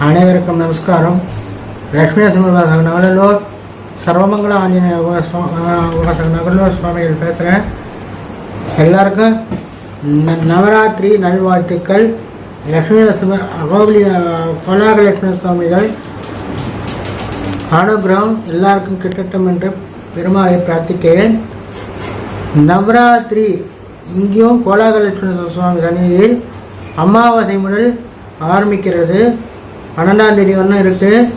அனைவருக்கும் நமஸ்காரம். லட்சுமி நரசிம்ம நகலூர் சர்வமங்கல ஆஞ்சநேய உபாசக நகலூர் சுவாமிகள் பேசுகிறேன் எல்லாருக்கும் ந- நவராத்திரி நல்வாழ்த்துக்கள். லட்சுமி நரசிம்மர் அகோபிலி கோலாக லட்சுமி சுவாமிகள். அனுகிரகம் எல்லாருக்கும் கிட்டட்டும் என்று பெருமாளை பிரார்த்திக்கிறேன். நவராத்திரி இங்கேயும் கோலாகலட்சுமி சுவாமி சன்னிதியில் அமாவாசை முதல் ஆரம்பிக்கிறது. பன்னெண்டாம் தேதி ஒன்றும் இருக்கு.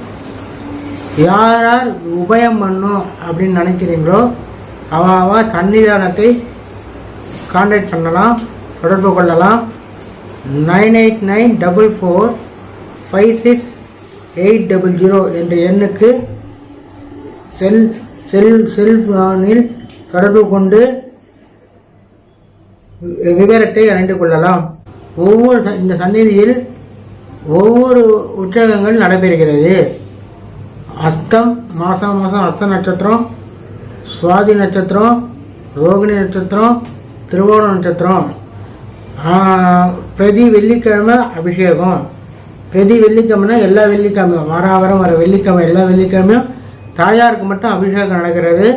யார் யார் உபயம் பண்ணும் அப்படின்னு நினைக்கிறீங்களோ அவ அவ சன்னிதானத்தை கான்டாக்ட் பண்ணலாம் தொடர்பு கொள்ளலாம். Nine eight nine double four five six eight double zero என்ற எண்ணுக்கு செல் செல் செல்போனில் தொடர்பு கொண்டு வி- விவரத்தை அறிந்து கொள்ளலாம். ஒவ்வொரு இந்த சந்நிதியில் ஒவ்வொரு உற்சவங்கள் நடைபெறுகிறது. அஸ்தம் மாதம் மாதம் அஸ்த நட்சத்திரம் சுவாதி நட்சத்திரம் ரோகிணி நட்சத்திரம் திருவோண நட்சத்திரம். பிரதி வெள்ளிக்கிழமை அபிஷேகம். பிரதி வெள்ளிக்கிழமைனா எல்லா வெள்ளிக்கிழமையும் வார வாரம் வர வெள்ளிக்கிழமை எல்லா வெள்ளிக்கிழமையும் தாயாருக்கு மட்டும் அபிஷேகம் நடக்கிறது.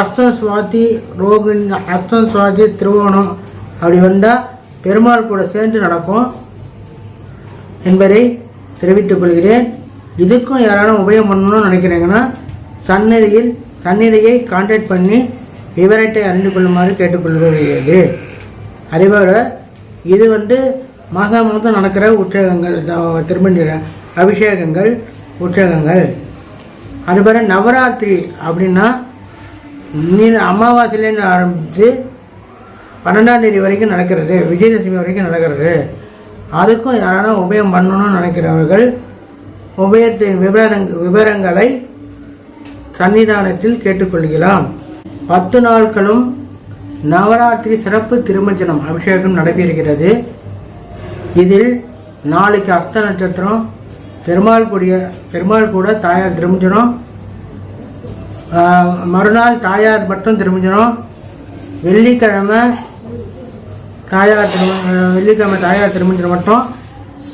அஸ்தம் சுவாதி ரோகிணி அஸ்தம் சுவாதி திருவோணம் அப்படி வந்தால் பெருமாள் கூட சேர்ந்து நடக்கும். என்பதை தெரிவித்துக் கொள்கிறேன். இதுக்கும் யாராலும் உபயோகம் பண்ணணும்னு நினைக்கிறீங்கன்னா சந்நிதியில் சந்நிதியை கான்டாக்ட் பண்ணி விவரத்தை அறிந்து கொள்ளுமாறு கேட்டுக்கொள்கிறது அதேபோல இது வந்து மாதம் மாதம் நடக்கிற உற்சவங்கள் த- திருமண அபிஷேகங்கள் உற்சவங்கள். அதுபோல் நவராத்திரி அப்படின்னா நீ அமாவாசையிலேருந்து ஆரம்பித்து பன்னெண்டாம் தேதி வரைக்கும் நடக்கிறது விஜயதசமி வரைக்கும் நடக்கிறது. அதுக்கும் யாரான உபயம் பண்ணணும்னு நினைக்கிறவர்கள் உபயத்தின் விவரங் விவரங்களை சன்னிதானத்தில் கேட்டுக்கொள்கிறோம் பத்து நாட்களும் நவராத்திரி சிறப்பு திருமஞ்சனம் அபிஷேகம் நடைபெறுகிறது. இதில் நாளைக்கு அஸ்த நட்சத்திரம் பெருமாள் கூடிய பெருமாள் கூட தாயார் திருமஞ்சனம் மறுநாள் தாயார் மட்டும் திருமஞ்சனம் வெள்ளிக்கிழமை தாயார் திருமணம் வெள்ளிக்கிழமை தாயார் திருமஞ்சனம் மட்டும்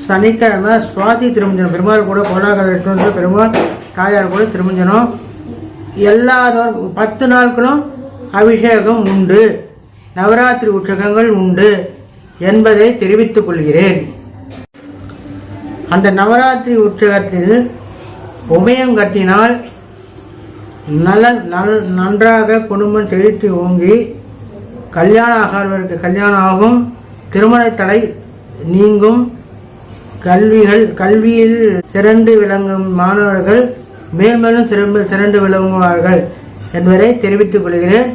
சனிக்கிழமை சுவாதி திருமஞ்சனம் பெருமாள் கூட கோலாகல பெருமாள் தாயார் கூட திருமஞ்சனம். எல்லா பத்து நாட்களும் அபிஷேகம் உண்டு. நவராத்திரி உற்சகங்கள் உண்டு என்பதை தெரிவித்துக் கொள்கிறேன். அந்த நவராத்திரி உற்சகத்தில் உபயம் கட்டினால் நல்ல நல் நன்றாக குடும்பம் செழித்து ஓங்கி கல்யாணம் ஆகாதவருக்கு கல்யாணம் ஆகும் திருமண தடை நீங்கும். கல்விகள் கல்வியில் சிறந்து விளங்கும் மாணவர்கள் மேல்மேலும் சிறந்து சிறந்து விளங்குவார்கள் என்பதை தெரிவித்துக் கொள்கிறேன்.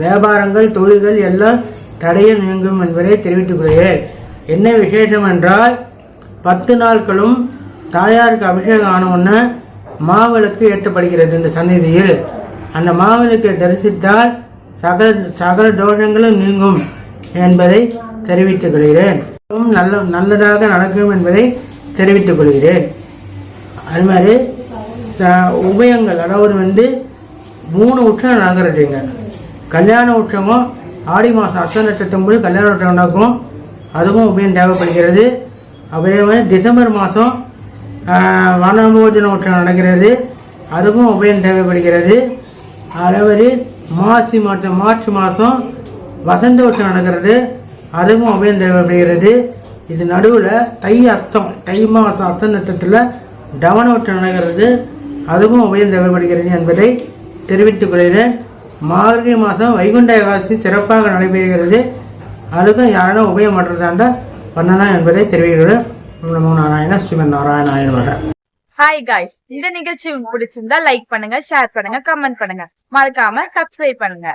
வியாபாரங்கள் தொழில்கள் எல்லாம் தடையில் நீங்கும் என்பதை தெரிவித்துக் கொள்கிறேன். என்ன விசேஷம் என்றால் பத்து நாட்களும் தாயாருக்கு அபிஷேகம் ஆனவுடனே மாவிளக்கு ஏற்றப்படுகிறது இந்த சந்நிதியில். அந்த மாவிளக்கை தரிசித்தால் சகல சகல தோஷங்களும் நீங்கும் என்பதை தெரிவித்துக் கொள்கிறேன். மிகவும் நல்ல நல்லதாக நடக்கும் என்பதை தெரிவித்துக் கொள்கிறேன். அது மாதிரி உபயங்கள் அதாவது வந்து மூணு உற்சவம் நடக்கிறதுங்க கல்யாண உற்சவம் ஆடி மாதம் அர்த்த நட்சத்திரம் போது கல்யாண உற்சவம் நடக்கும். அதுவும் உபயம் தேவைப்படுகிறது. அப்படியே மாதிரி டிசம்பர் மாதம் வனபோஜன உற்சவம் நடக்கிறது. அதுவும் உபயம் தேவைப்படுகிறது. அதே மாதிரி மாசி மாதம் மார்ச் மாதம் வசந்த வருஷம் நடக்கிறது. அதுவும் உபயம் தேவைப்படுகிறது இது நடுவில் தை அர்த்தம் தை மாதம் அர்த்த நட்சத்திரத்தில் தவன நடக்கிறது. அதுவும் உபயம் தேவைப்படுகிறது என்பதை தெரிவித்துக் கொள்கிறேன். மார்கழி மாதம் வைகுண்ட ஏகாதசி சிறப்பாக நடைபெறுகிறது. அதுக்கும் யாரும் உபயம் பண்ணுறதாண்டா பண்ணலாம் என்பதை தெரிவிக்கிறேன். நமோ நாராயண ஸ்ரீமன் நாராயண வக ஹாய் காய்ஸ் இந்த நிகழ்ச்சி உங்களுக்கு பிடிச்சிருந்தா லைக் பண்ணுங்க ஷேர் பண்ணுங்க கமெண்ட் பண்ணுங்க. மறக்காம சப்ஸ்கிரைப் பண்ணுங்க.